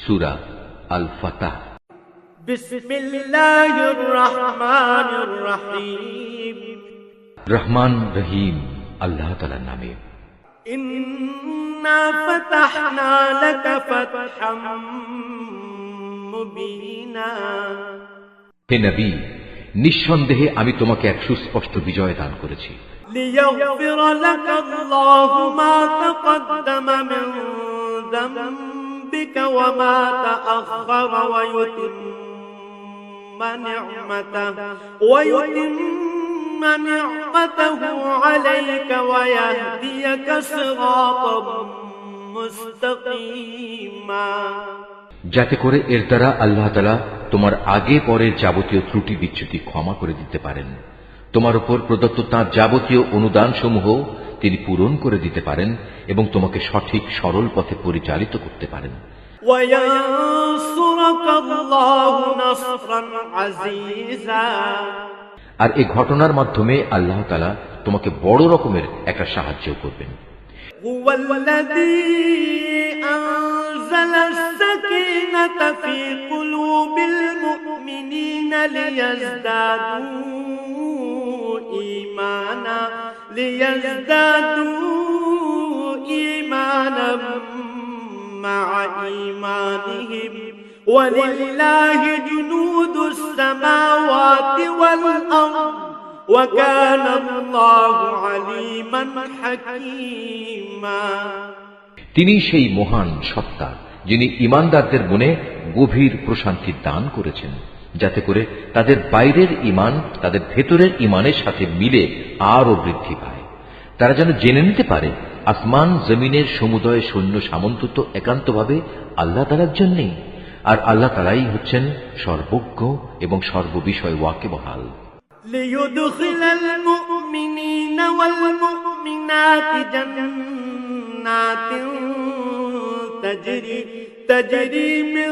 সুরা আল ফাতাহ রহমান রহিম আল্লাহ তালার নামে। হে নবী নিঃসন্দেহে আমি তোমাকে এক সুস্পষ্ট বিজয় দান করেছি। লিয়াগফির লাকা আল্লাহু মা তাকদ্দামা মিন যামবি। ذنبك وما تأخر ويتم نعمته ويتم نعمته عليك ويهديك صراطا مستقيما যাতে করে এর দ্বারা আল্লাহ তালা তোমার আগে পরের যাবতীয় ত্রুটি বিচ্যুতি ক্ষমা করে দিতে পারেন তোমার উপর প্রদত্ত তাঁর যাবতীয় অনুদান সমূহ তিনি পূরণ করে দিতে পারেন এবং তোমাকে সঠিক সরল পথে পরিচালিত করতে পারেন وينصرك الله نصرا عزيزا আর এই ঘটনার মাধ্যমে আল্লাহ তালা তোমাকে বড় রকমের একটা সাহায্য করবেন هو الذي أنزل السكينة في قلوب المؤمنين ليزدادوا إيمانا ليزدادوا إيمانا مع إيمانهم ولله جنود السماوات والأرض وكان الله عليما حكيما তিনি সেই মহান সত্তা যিনি ইমানদারদের মনে গভীর প্রশান্তি দান করেছেন যাতে করে তাদের বাইরের ইমান তাদের ভেতরের ইমানের সাথে মিলে আরও বৃদ্ধি পায় তারা যেন জেনে নিতে পারে আসমান জমিনের সমুদয় সৈন্য সামন্ত তো একান্তভাবে আল্লাহ তালার জন্যেই আর আল্লাহ তালাই হচ্ছেন সর্বজ্ঞ এবং সর্ববিষয় ওয়াকেবহাল ليدخل المؤمنين والمؤمنات جنات تجري تجري من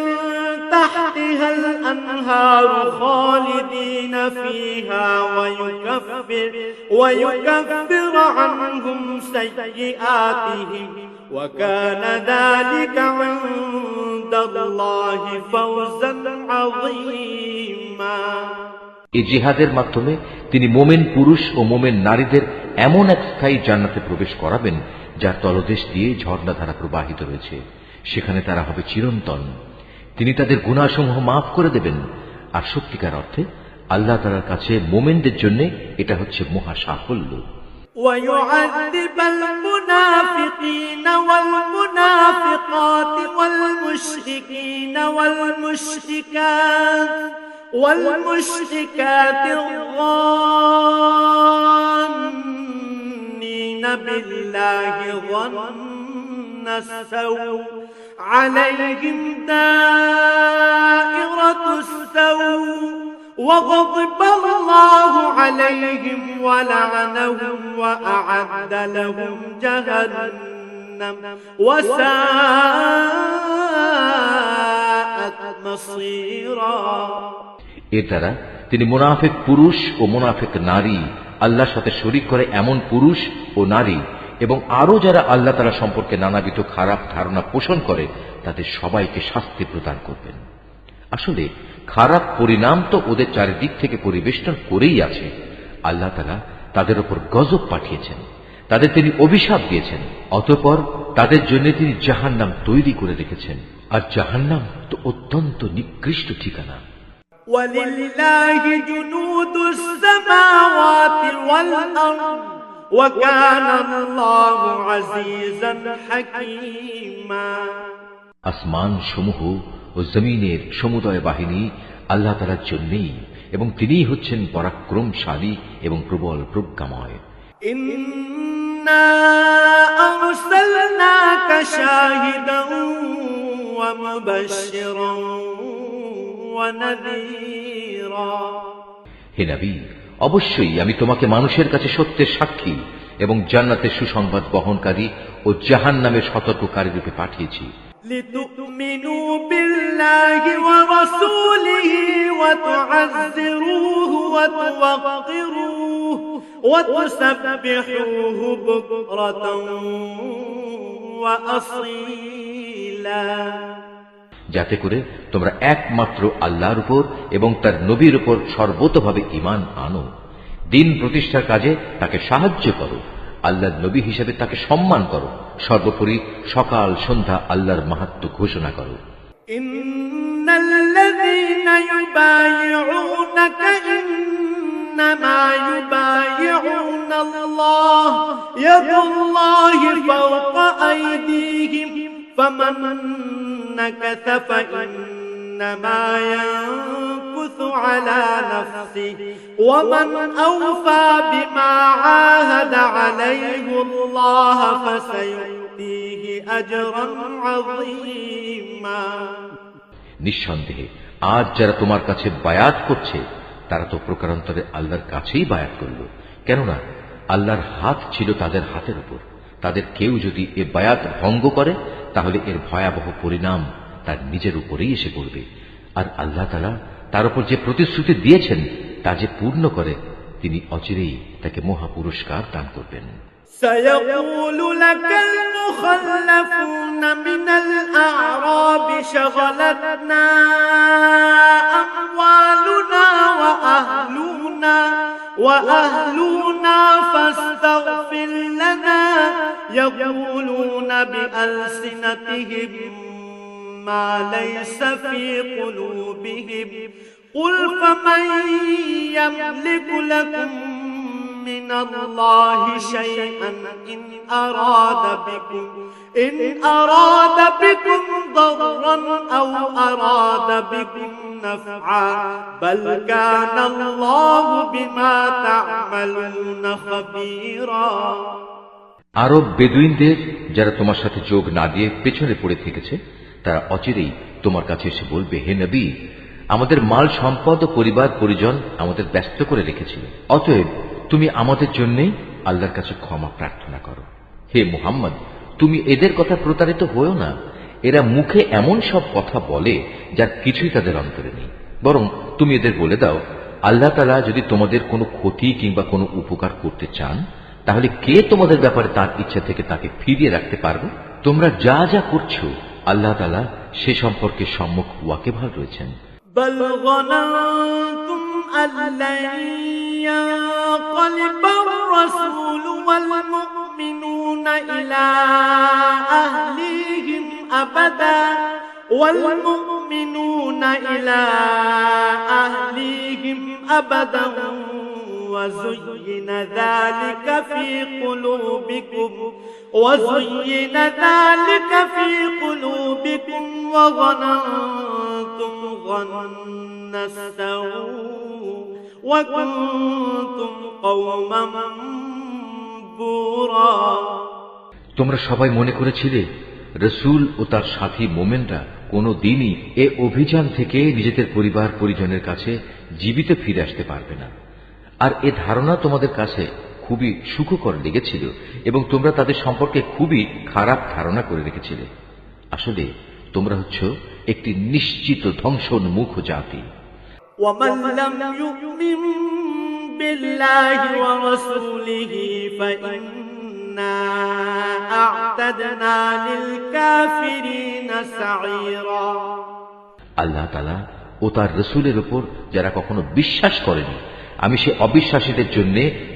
تحتها الأنهار خالدين فيها ويكفر ويكفر عنهم سيئاتهم وكان ذلك عند الله فوزا عظيما এই জিহাদের মাধ্যমে তিনি মোমেন পুরুষ ও মোমেন নারীদের এমন এক স্থায়ী জান্নাতে প্রবেশ করাবেন যার তলদেশ দিয়ে ঝর্ণাধারা প্রবাহিত রয়েছে সেখানে তারা হবে চিরন্তন তিনি তাদের গুণাসমূহ মাফ করে দেবেন আর সত্যিকার অর্থে আল্লাহ তালার কাছে মোমেনদের জন্য এটা হচ্ছে মহা সাফল্য ويعذب المنافقين والمنافقات والمشركين والمشركات والمشركات الظانين بالله ظن السوء عليهم دائرة السوء وغضب الله عليهم ولعنهم وأعد لهم جهنم وساءت مصيرا এর দ্বারা তিনি মুনাফিক পুরুষ ও মুনাফিক নারী আল্লাহর সাথে শরিক করে এমন পুরুষ ও নারী এবং আরো যারা আল্লাহ তালা সম্পর্কে নানাবিধ খারাপ ধারণা পোষণ করে তাদের সবাইকে শাস্তি প্রদান করবেন আসলে খারাপ পরিণাম তো ওদের চারিদিক থেকে পরিবেষ্টন করেই আছে আল্লাহ তালা তাদের উপর গজব পাঠিয়েছেন তাদের তিনি অভিশাপ দিয়েছেন অতঃপর তাদের জন্য তিনি জাহান্নাম তৈরি করে রেখেছেন আর জাহান্নাম তো অত্যন্ত নিকৃষ্ট ঠিকানা ولله جنود السماوات والأرض وكان الله عزيزا حكيما আসমান সমূহ ও জমিনের সমুদয় বাহিনী আল্লাহ তালার জন্যেই এবং তিনিই হচ্ছেন পরাক্রমশালী এবং প্রবল প্রজ্ঞাময় إنا أرسلناك شاهدا ومبشرا ونذيرا হে নবী অবশ্যই আমি তোমাকে মানুষের কাছে সত্যের সাক্ষী এবং জান্নাতের সুসংবাদ বহনকারী ও জাহান নামের সতর্ককারী রূপে পাঠিয়েছি لتؤمنوا بالله ورسوله وتعزروه وتوقروه وتسبحوه بكرة وأصيلا যাতে করে তোমরা একমাত্র আল্লাহর উপর এবং তার নবীর উপর সর্বতভাবে ইমান আনো দিন প্রতিষ্ঠার কাজে তাকে সাহায্য করো আল্লাহর নবী হিসেবে তাকে সম্মান করো সর্বোপরি সকাল সন্ধ্যা আল্লাহর মাহাত্ম ঘোষণা করো إن الذين يبايعونك إنما يبايعون الله يد الله فوق أيديهم فمن نكث فإنما ينكث على نفسه ومن أوفى بما عاهد عليه الله فسيؤتيه أجرا عظيما নিঃসন্দেহে আজ যারা তোমার কাছে বায়াত করছে তারা তো প্রকারান্তরে আল্লাহর কাছেই বায়াত করল কেননা আল্লাহর হাত ছিল তাদের হাতের উপর তাদের কেউ যদি এ বায়াত ভঙ্গ করে তাহলে এর ভয়াবহ পরিণাম তার নিজের উপরেই এসে পড়বে আর আল্লাহ তালা তার উপর যে প্রতিশ্রুতি দিয়েছেন তা যে পূর্ণ করে তিনি অচিরেই তাকে মহা পুরস্কার দান করবেন سيقول لك المخلفون من الأعراب شغلتنا أموالنا وأهلنا وأهلنا فاستغفر لنا يقولون بألسنتهم ما ليس في قلوبهم. قل فمن يملك لكم من الله شيئا إن أراد بكم إن أراد بكم ضرا أو أراد بكم نفعا بل كان الله بما تعملون خبيرا আরব বেদুইনদের যারা তোমার সাথে যোগ না দিয়ে পেছনে পড়ে থেকেছে তারা অচিরেই তোমার কাছে এসে বলবে হে নবী আমাদের মাল সম্পদ ও পরিবার পরিজন আমাদের ব্যস্ত করে রেখেছিল অতএব তুমি আমাদের জন্যই আল্লাহর কাছে ক্ষমা প্রার্থনা করো। হে মুহাম্মদ, তুমি এদের কথা প্রতারিত হয়েও না। এরা মুখে এমন সব কথা বলে যার কিছুই তাদের অন্তরে নেই। বরং তুমি এদের বলে দাও, আল্লাহ তালা যদি তোমাদের কোনো ক্ষতি কিংবা কোনো উপকার করতে চান, তাহলে কে তোমাদের ব্যাপারে তার ইচ্ছা থেকে তাকে ফিরিয়ে রাখতে পারবে? তোমরা যা যা করছ, আল্লাহ তালা সে সম্পর্কে সম্মুখ ওয়াকেভাল রয়েছেন। بل ظننتم أن لن ينقلب الرسول والمؤمنون إلى أهليهم أبدا والمؤمنون إلى أهليهم أبدا. وزين ذلك في قلوبكم. وزين ذلك في قلوبكم وظننتم ظن السوء وكنتم قوما بورا তোমরা সবাই মনে করেছিলে রসুল ও তার সাথী মোমেনরা কোনো দিনই এ অভিযান থেকে নিজেদের পরিবার পরিজনের কাছে জীবিত ফিরে আসতে পারবে না আর এ ধারণা তোমাদের কাছে খুবই সুখকর লেগেছিল এবং তোমরা তাদের সম্পর্কে খুবই খারাপ ধারণা করে রেখেছিলে আসলে তোমরা হচ্ছ একটি নিশ্চিত ধ্বংসোন্মুখ জাতি ومن لم يؤمن بالله ورسوله فإنا أعتدنا للكافرين سعيرا আল্লাহ তালা ও তার রসুলের উপর যারা কখনো বিশ্বাস করেনি আমি সে অবিশ্বাসীদের জন্য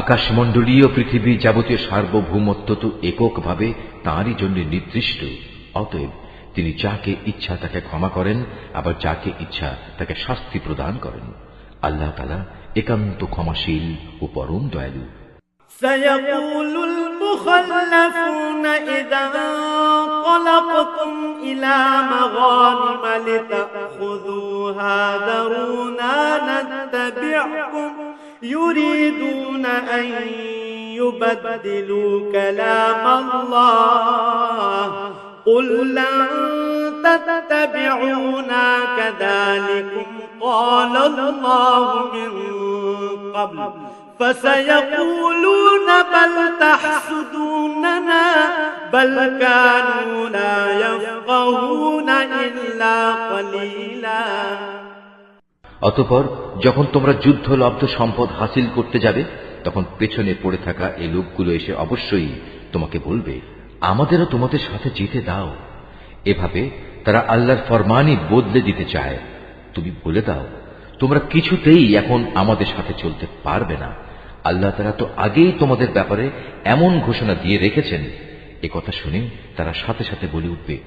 আকাশমণ্ডলীয় পৃথিবী যাবতীয় সার্বভৌমত্ব তো এককভাবে তাঁরই জন্য নির্দিষ্ট অতএব তিনি যাকে ইচ্ছা তাকে ক্ষমা করেন আবার যাকে ইচ্ছা তাকে শাস্তি প্রদান করেন আল্লাহ তালা একান্ত ক্ষমাশীল ও পরম দয়ালু سيقول المخلفون إذا انطلقتم إلى مغانم لتأخذوها ذرونا نتبعكم يريدون أن يبدلوا كلام الله. قل لن تتبعونا كذلكم. قال الله من قبل. فسيقولون بل تحسدوننا. بل كانوا لا يفقهون إلا قليلا. অতপর যখন তোমরা যুদ্ধলব্ধ সম্পদ হাসিল করতে যাবে, তখন পেছনে পড়ে থাকা এই লোকগুলো এসে অবশ্যই তোমাকে বলবে, আমাদেরও তোমাদের সাথে যেতে দাও। এভাবে তারা আল্লাহর ফরমানই বদলে দিতে চায়। তুমি বলে দাও, তোমরা কিছুতেই এখন আমাদের সাথে চলতে পারবে না। আল্লাহ তারা তো আগেই তোমাদের ব্যাপারে এমন ঘোষণা দিয়ে রেখেছেন। এ কথা শুনে তারা সাথে সাথে বলে উঠবে,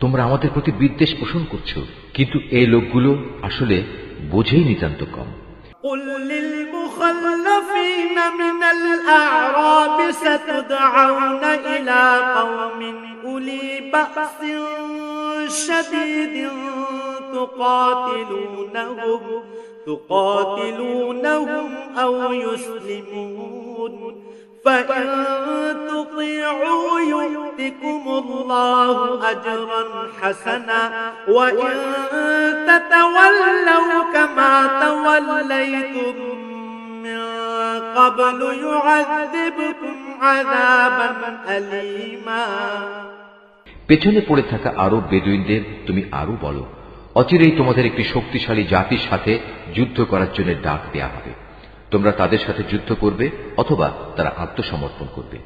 তোমরা আমাদের প্রতি বিদ্বেষ পোষণ করছ, কিন্তু এই লোকগুলো আসলে বোঝেই নিতান্ত কম قل للمخلفين من الأعراب ستدعون إلى قوم أولي بأس شديد تقاتلونهم تقاتلونهم أو يسلمون فإن تطيعوا يؤتكم الله أجرا حسنا وإن تتولوا كما توليتم من قبل يعذبكم عذابا أليما পেছনে পড়ে থাকা আরব বেদুইনদের তুমি আরো বলো অচিরেই তোমাদের একটি শক্তিশালী জাতির সাথে যুদ্ধ করার জন্য ডাক দেয়া হবে তোমরা তাদের সাথে যুদ্ধ করবে অথবা তারা আত্মসমর্পণ করবে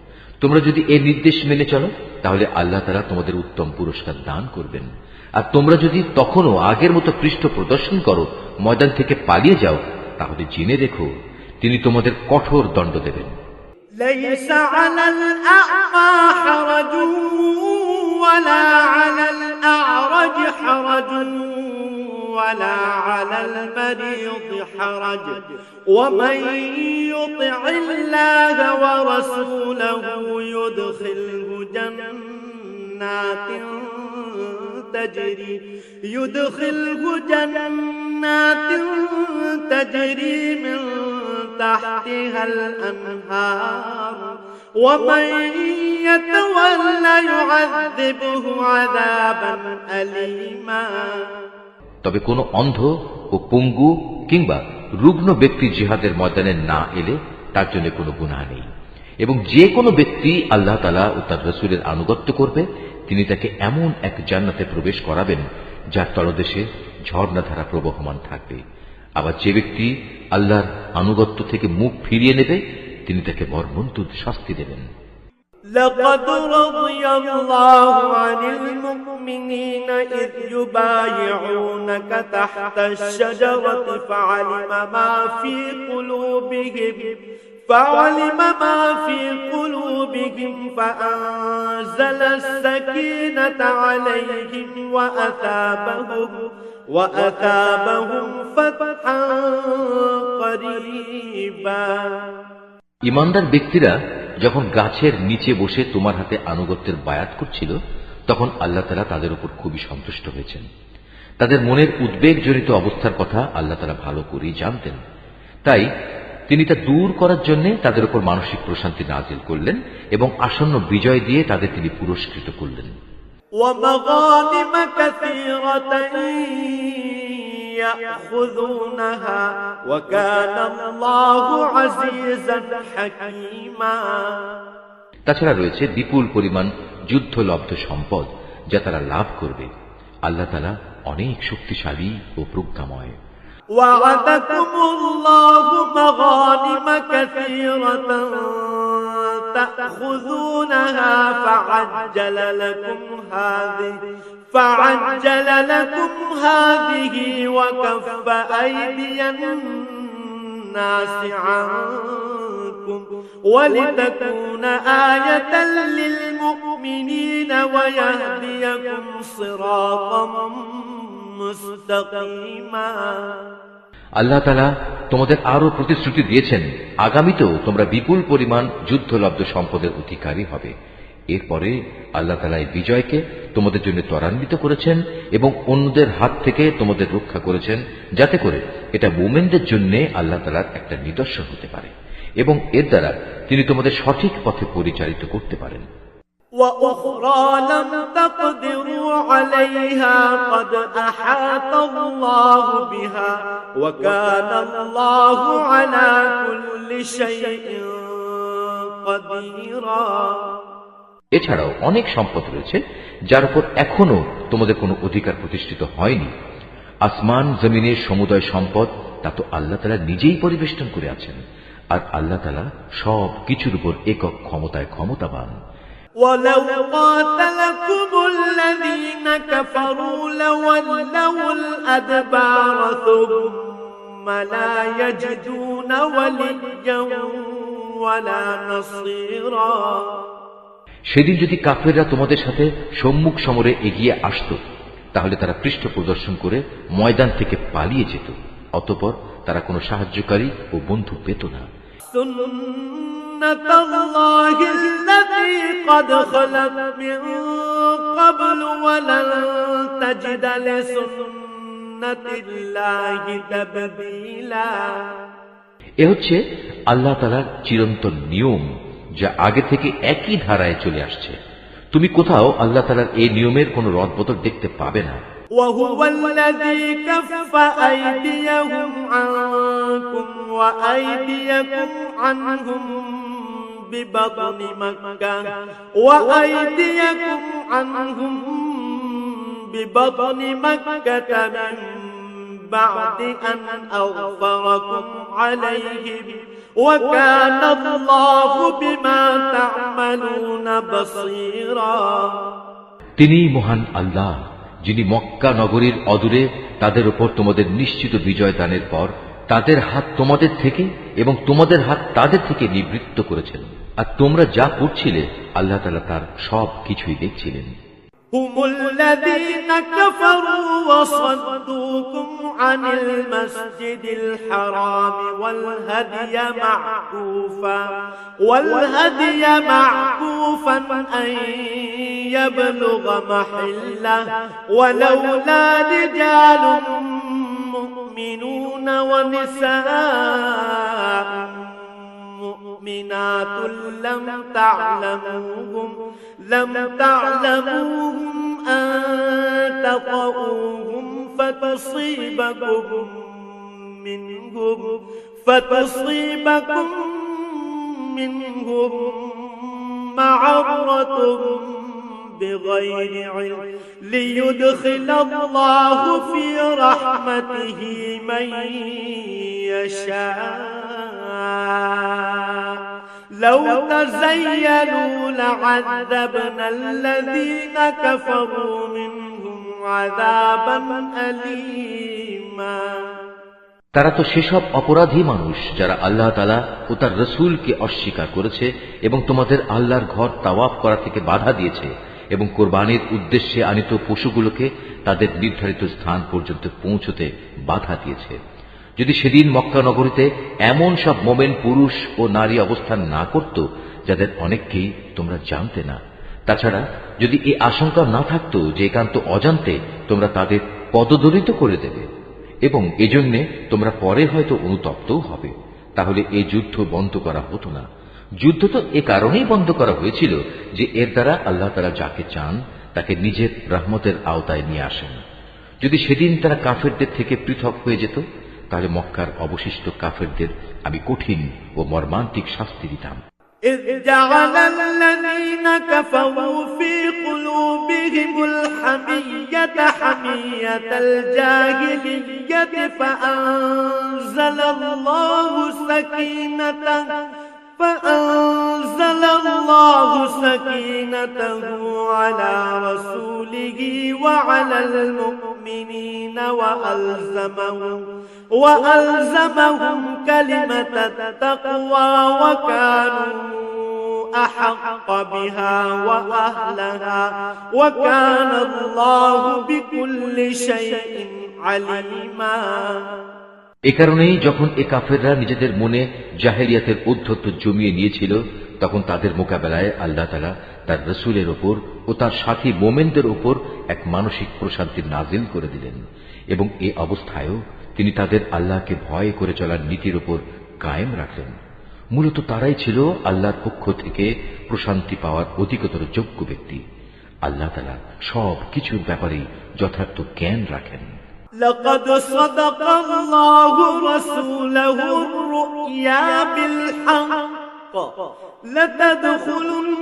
তোমরা যদি এই নির্দেশ মেনে চলো তাহলে আল্লাহ তারা তোমাদের উত্তম পুরস্কার দান করবেন আর তোমরা যদি তখনও আগের মতো পৃষ্ঠ প্রদর্শন করো ময়দান থেকে পালিয়ে যাও তাহলে জেনে রেখো তিনি তোমাদের কঠোর দণ্ড দেবেন ليس على الأعمى حرج ولا على الأعرج حرج ولا على المريض حرج. ومن يطع الله ورسوله يدخله جنات تجري. يدخله جنات تجري من تحتها الأنهار. ومن يتولى يعذبه عذابا أليما. তবে কোনো অন্ধ ও পঙ্গু কিংবা রুগ্ন ব্যক্তি জিহাদের ময়দানে না এলে তার জন্য কোনো গুনাহ নেই। এবং যে কোনো ব্যক্তি আল্লাহ তালা ও তার রসুলের আনুগত্য করবে, তিনি তাকে এমন এক জান্নাতে প্রবেশ করাবেন যার তলদেশে ঝর্ণাধারা প্রবহমান থাকবে। আবার যে ব্যক্তি আল্লাহর আনুগত্য থেকে মুখ ফিরিয়ে নেবে, তিনি তাকে মর্মন্তুদ শাস্তি দেবেন। لقد رضي الله عن المؤمنين إذ يبايعونك تحت الشجرة فعلم ما في قلوبهم فعلم ما في قلوبهم فأنزل السكينة عليهم وأثابهم وأثابهم فتحا قريبا. ইমানদার ব্যক্তিরা যখন গাছের নিচে বসে তোমার হাতে আনুগত্যের বায়াত করছিল, তখন আল্লাহ তালা তাদের উপর খুবই সন্তুষ্ট হয়েছেন। তাদের মনের উদ্বেগজনিত অবস্থার কথা আল্লাহ তালা ভালো করেই জানতেন। তাই তিনি তা দূর করার জন্য তাদের উপর মানসিক প্রশান্তি নাজিল করলেন এবং আসন্ন বিজয় দিয়ে তাদের তিনি পুরস্কৃত করলেন। يأخذونها وكان الله عزيزا حكيما তাছাড়া রয়েছে বিপুল পরিমাণ যুদ্ধলব্ধ সম্পদ যা তারা লাভ করবে আল্লাহ তালা অনেক শক্তিশালী ও প্রজ্ঞাময় وعدكم الله مغانم كثيرة تأخذونها فعجل لكم هذه فعجل لكم هذه وكف أيدي الناس عنكم ولتكون آية للمؤمنين ويهديكم صراطا مستقيما. আল্লাহ তালা তোমাদের আরও প্রতিশ্রুতি দিয়েছেন, আগামীতেও তোমরা বিপুল পরিমাণ যুদ্ধলব্ধ সম্পদের অধিকারী হবে। এরপরে আল্লাহ তালা এই বিজয়কে তোমাদের জন্য ত্বরান্বিত করেছেন এবং অন্যদের হাত থেকে তোমাদের রক্ষা করেছেন, যাতে করে এটা মোমেনদের জন্য আল্লাহ তালার একটা নিদর্শন হতে পারে এবং এর দ্বারা তিনি তোমাদের সঠিক পথে পরিচালিত করতে পারেন। وأخرى لم تقدروا عليها قد أحاط الله بها وكان الله على كل شيء قديرا এছাড়াও অনেক সম্পদ রয়েছে যার উপর এখনো তোমাদের কোনো অধিকার প্রতিষ্ঠিত হয়নি আসমান জমিনের সমুদয় সম্পদ তা তো আল্লাহ তালা নিজেই পরিবেষ্টন করে আছেন আর আল্লাহ তালা সব কিছুর উপর একক ক্ষমতায় ক্ষমতাবান ولو قاتلكم الذين كفروا لولوا الأدبار ثم لا يجدون وليا ولا نصيرا সেদিন যদি কাফেররা তোমাদের সাথে সম্মুখ সমরে এগিয়ে আসত তাহলে তারা পৃষ্ঠ প্রদর্শন করে ময়দান থেকে পালিয়ে যেত অতপর তারা কোনো সাহায্যকারী ও বন্ধু পেত না سنة الله التي قد خلت من قبل ولن تجد لسنة الله تبديلا এ হচ্ছে আল্লাহ তালার চিরন্তন নিয়ম যা আগে থেকে একই ধারায় চলে আসছে তুমি কোথাও আল্লাহ তালার এই নিয়মের কোনো রদবদল দেখতে পাবে না وهو الذي كف أيديهم عنكم وأيديكم عنهم ببطن مكة وأيديكم عنهم ببطن مكة من بعد أن أغفركم عليهم وكان الله بما تعملون بصيرا তিনি মহান আল্লাহ যিনি মক্কা নগরীর অদূরে তাদের উপর তোমাদের নিশ্চিত বিজয় দানের পর তাদের হাত তোমাদের থেকে এবং তোমাদের হাত তাদের থেকে নিবৃত্ত করেছেন আর তোমরা যা করছিলে আল্লাহ তালা তার সব কিছুই দেখছিলেন هم الذين كفروا وصدوكم عن المسجد الحرام والهدي معكوفا والهدي معكوفا أن يبلغ محله ولولا رجال مؤمنون ونساء مؤمنات لم تعلموهم لم تعلموهم أن تطؤوهم فتصيبكم منهم فتصيبكم منهم معرة بغير علم ليدخل الله في رحمته من يشاء لو تزينوا لعذبنا الذين كفروا منهم عذابا أليما তারা তো সেসব অপরাধী মানুষ যারা আল্লাহ তালা ও তার রসুলকে অস্বীকার করেছে এবং তোমাদের আল্লাহর ঘর তাওয়াফ করা থেকে বাধা দিয়েছে এবং কোরবানির উদ্দেশ্যে আনিত পশুগুলোকে তাদের নির্ধারিত স্থান পর্যন্ত পৌঁছতে বাধা দিয়েছে। যদি সেদিন মক্কা নগরীতে এমন সব মোমেন পুরুষ ও নারী অবস্থান না করত, যাদের অনেককেই তোমরা জানতে না। তাছাড়া যদি এই আশঙ্কা না থাকতো যে একান্ত অজান্তে তোমরা তাদের পদদলিত করে দেবে, এবং এজন্যে তোমরা পরে হয়তো অনুতপ্তও হবে, তাহলে এই যুদ্ধ বন্ধ করা হতো না। যুদ্ধ তো এ কারণেই বন্ধ করা হয়েছিল যে এর দ্বারা আল্লাহ তারা যাকে চান তাকে নিজের রহমতের আওতায় নিয়ে আসেন যদি সেদিন তারা কাফেরদের থেকে পৃথক হয়ে যেত তাহলে মক্কার অবশিষ্ট কাফেরদের আমি কঠিন ও মর্মান্তিক শাস্তি দিতাম إذ جعل الذين كفروا في قلوبهم الحمية حمية الجاهلية فأنزل الله سكينته فأنزل الله سكينته على رسوله وعلى المؤمنين وألزمهم وألزمهم كلمة التقوى وكانوا أحق بها وأهلها وكان الله بكل شيء عليما. এ কারণেই যখন এ কাফেররা নিজেদের মনে জাহেলিয়াতের উদ্ধত্ত জমিয়ে নিয়েছিল, তখন তাদের মোকাবেলায় আল্লাহ তালা তার রসুলের ওপর ও তার সাথী মোমেনদের ওপর এক মানসিক প্রশান্তি নাজিল করে দিলেন এবং এ অবস্থায়ও তিনি তাদের আল্লাহকে ভয় করে চলার নীতির ওপর কায়েম রাখলেন। মূলত তারাই ছিল আল্লাহর পক্ষ থেকে প্রশান্তি পাওয়ার অধিকতর যোগ্য ব্যক্তি। আল্লাহ তালা সব কিছুর ব্যাপারেই যথার্থ জ্ঞান রাখেন। لقد صدق الله رسوله الرؤيا بالحق. لتدخلن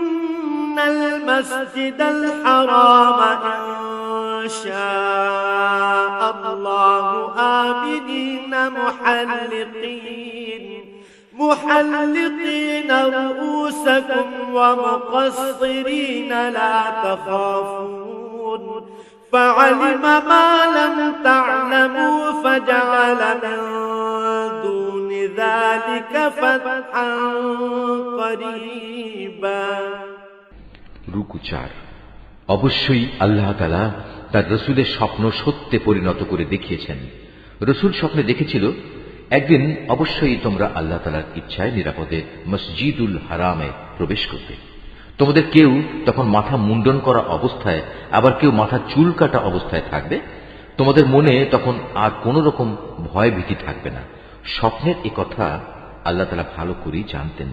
المسجد الحرام إن شاء الله. آمنين محلقين. محلقين رؤوسكم ومقصرين لا تخافون. فعلم ما لم تعلموا فجعل من دون ذلك فتحا قريبا রুকু চার অবশ্যই আল্লাহ তালা তার রসুলের স্বপ্ন সত্যে পরিণত করে দেখিয়েছেন রসুল স্বপ্নে দেখেছিল একদিন অবশ্যই তোমরা আল্লাহ তালার ইচ্ছায় নিরাপদে মসজিদুল হারামে প্রবেশ করবে তোমাদের কেউ তখন মাথা মুন্ডন করা অবস্থায়, আবার কেউ মাথা চুল কাটা অবস্থায় থাকবে? তোমাদের মনে তখন আর কোন রকম ভয় ভীতি থাকবে না। স্বপ্নের এ কথা আল্লাহ তালা ভালো করেই জানতেন,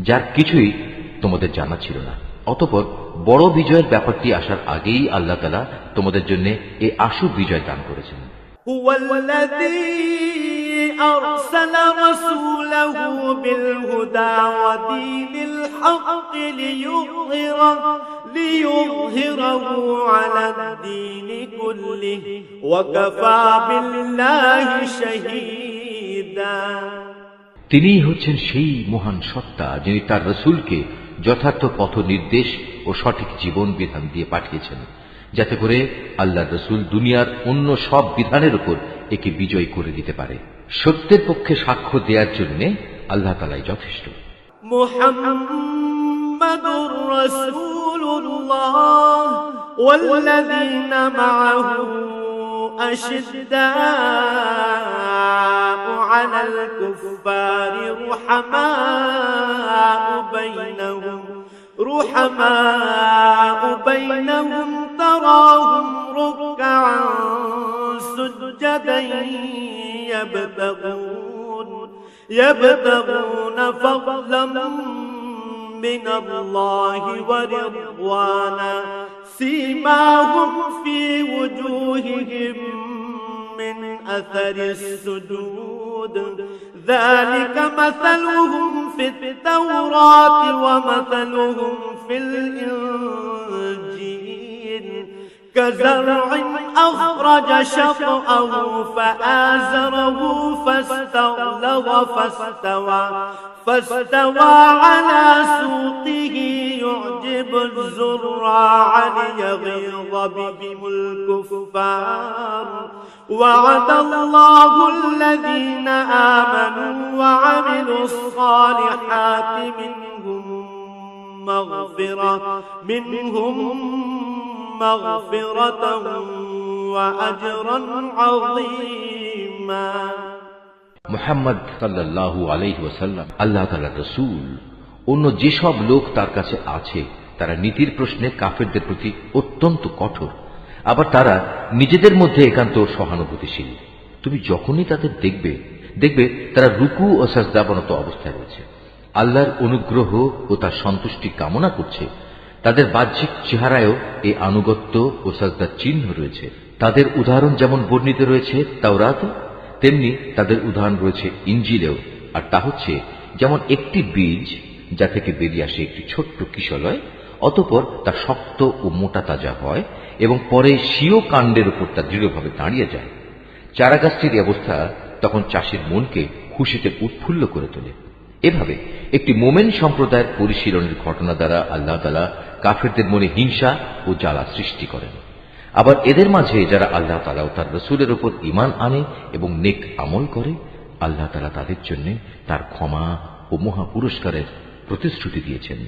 যার কিছুই তোমাদের জানা ছিল না। অতপর বড় বিজয়ের ব্যাপারটি আসার আগেই আল্লাহ তালা তোমাদের জন্য এই আশু বিজয় দান করেছেন। أرسل رسوله بالهدى ودين الحق ليظهره, ليظهره على الدين كله وكفى بالله شهيدا তিনিই হচ্ছেন সেই মহান সত্তা যিনি তার রসুলকে যথার্থ পথ নির্দেশ ও সঠিক জীবন বিধান দিয়ে পাঠিয়েছেন যাতে করে আল্লাহ রসুল দুনিয়ার অন্য সব বিধানের উপর একে বিজয় করে দিতে পারে সত্যের পক্ষে সাক্ষ্য দেওয়ার জন্য আল্লাহ তালাই যথেষ্ট محمد رسول الله والذين معه أشداء على الكفار رحماء بينهم رحماء بينهم تراهم ركعا سجدا يبتغون يبتغون فضلا من الله ورضوانا. سيماهم في وجوههم من أثر السجود. ذلك مثلهم في التوراة ومثلهم في الإنجيل. كزرع أخرج شطأه فآزره فاستغلظ فاستوى. فاستوى على سوقه يعجب الزراع ليغيظ بهم الكفار. وعد الله الذين آمنوا وعملوا الصالحات منهم مغفرة منهم مغفرة وأجرا عظيما মোহাম্মদ সাল্লাল্লাহু আলাইহি ওয়াসাল্লাম আল্লাহ তাআলার রসুল অন্য যেসব লোক তার কাছে আছে তারা নীতির প্রশ্নে কাফেরদের প্রতি অত্যন্ত কঠোর আবার তারা নিজেদের মধ্যে একান্ত সহানুভূতিশীল তুমি যখনই তাদের দেখবে দেখবে তারা রুকু ও সাজদাবনত অবস্থায় রয়েছে আল্লাহর অনুগ্রহ ও তার সন্তুষ্টি কামনা করছে তাদের বাহ্যিক চেহারায়ও এই আনুগত্য ও সাজদার চিহ্ন রয়েছে। তাদের উদাহরণ যেমন বর্ণিত রয়েছে তাওরাত, তেমনি তাদের উদাহরণ রয়েছে ইঞ্জিলেও। আর তা হচ্ছে যেমন একটি বীজ যা থেকে বেরিয়ে আসে একটি ছোট্ট কিশলয়, অতপর তা শক্ত ও মোটা তাজা হয় এবং পরে স্বীয় কাণ্ডের উপর তা দৃঢ়ভাবে দাঁড়িয়ে যায়। চারাগাছটির অবস্থা তখন চাষির মনকে খুশিতে উৎফুল্ল করে তোলে। এভাবে একটি মোমেন সম্প্রদায়ের পরিশীলনের ঘটনা দ্বারা আল্লাহ তালা কাফেরদের মনে হিংসা ও জ্বালা সৃষ্টি করেন। আবার এদের মাঝে যারা আল্লাহ তালা ও তার রসুলের উপর ইমান আনে এবং নেক আমল করে, আল্লাহ তালা তাদের জন্য তার ক্ষমা ও মহা পুরস্কারের প্রতিশ্রুতি দিয়েছেন।